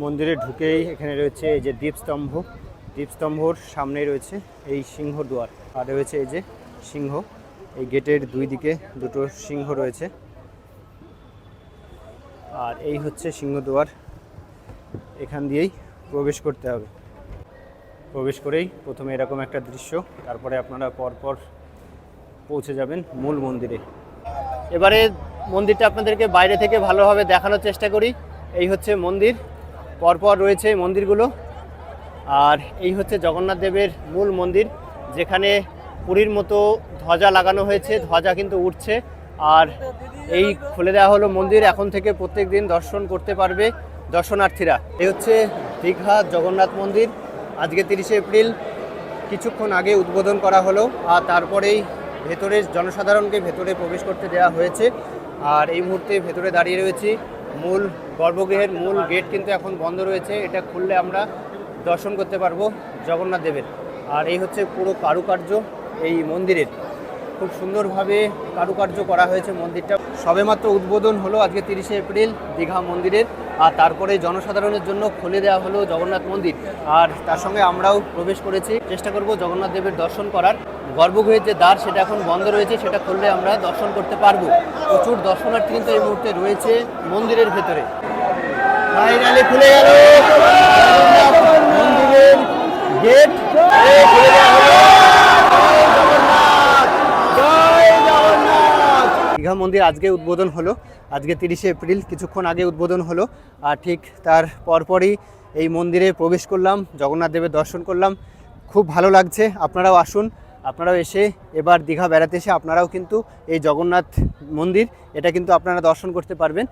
মন্দিরে ঢুকেই এখানে রয়েছে এই যে দ্বীপস্তম্ভ দ্বীপস্তম্ভর সামনেই রয়েছে এই সিংহ দুয়ার। আর রয়েছে এই যে সিংহ। এই গেটের দুই দিকে দুটো সিংহ রয়েছে। আর এই হচ্ছে সিংহ দুয়ার। এখান দিয়েই প্রবেশ করতে হবে। প্রবেশ করেই প্রথমে এরকম একটা দৃশ্য, তারপরে আপনারা পরপর পৌঁছে যাবেন মূল মন্দিরে। এবারে মন্দিরটা আপনাদেরকে বাইরে থেকে ভালোভাবে দেখানোর চেষ্টা করি। এই হচ্ছে মন্দির। পরপর রয়েছে মন্দিরগুলো। আর এই হচ্ছে জগন্নাথ দেবের মূল মন্দির, যেখানে পুরীর মতো ধ্বজা লাগানো হয়েছে, ধ্বজা কিন্তু উঠছে। আর এই খুলে দেওয়া হলো মন্দির, এখন থেকে প্রত্যেক দিন দর্শন করতে পারবে দর্শনার্থীরা। এই হচ্ছে দীঘা জগন্নাথ মন্দির। আজকে তিরিশে এপ্রিল, কিছুক্ষণ আগে উদ্বোধন করা হলো, আর তারপরেই ভেতরে জনসাধারণকে ভেতরে প্রবেশ করতে দেওয়া হয়েছে। আর এই মুহূর্তে ভেতরে দাঁড়িয়ে রয়েছি মূল গর্ভগৃহের মূল গেট কিন্তু এখন বন্ধ রয়েছে। এটা খুললে আমরা দর্শন করতে পারব জগন্নাথ দেবের। আর এই হচ্ছে পুরো কারুকার্য এই মন্দিরের। খুব সুন্দরভাবে কারুকার্য করা হয়েছে মন্দিরটা। সবেমাত্র উদ্বোধন হলো আজকে তিরিশে এপ্রিল দীঘা মন্দিরের। আর তারপরে জনসাধারণের জন্য খুলে দেওয়া হলো জগন্নাথ মন্দির। আর তার সঙ্গে আমরাও প্রবেশ করেছি। চেষ্টা করব জগন্নাথ দেবের দর্শন করার। গর্ভগৃহের যে দ্বার সেটা এখন বন্ধ রয়েছে, সেটা খুললে আমরা দর্শন করতে পারব। প্রচুর দর্শনার্থী কিন্তু এই মুহূর্তে রয়েছে মন্দিরের ভেতরে। খুলে গেল। মন্দিরের গেট দীঘা মন্দির আজকে উদ্বোধন হলো। আজকে তিরিশে এপ্রিল, কিছুক্ষণ আগে উদ্বোধন হলো। আর ঠিক তার পরপরই এই মন্দিরে প্রবেশ করলাম, জগন্নাথ দেবের দর্শন করলাম। খুব ভালো লাগছে। আপনারাও আসুন। আপনারাও এসে এবার দীঘা বেড়াতে এসে আপনারাও কিন্তু এই জগন্নাথ মন্দির, এটা কিন্তু আপনারা দর্শন করতে পারবেন।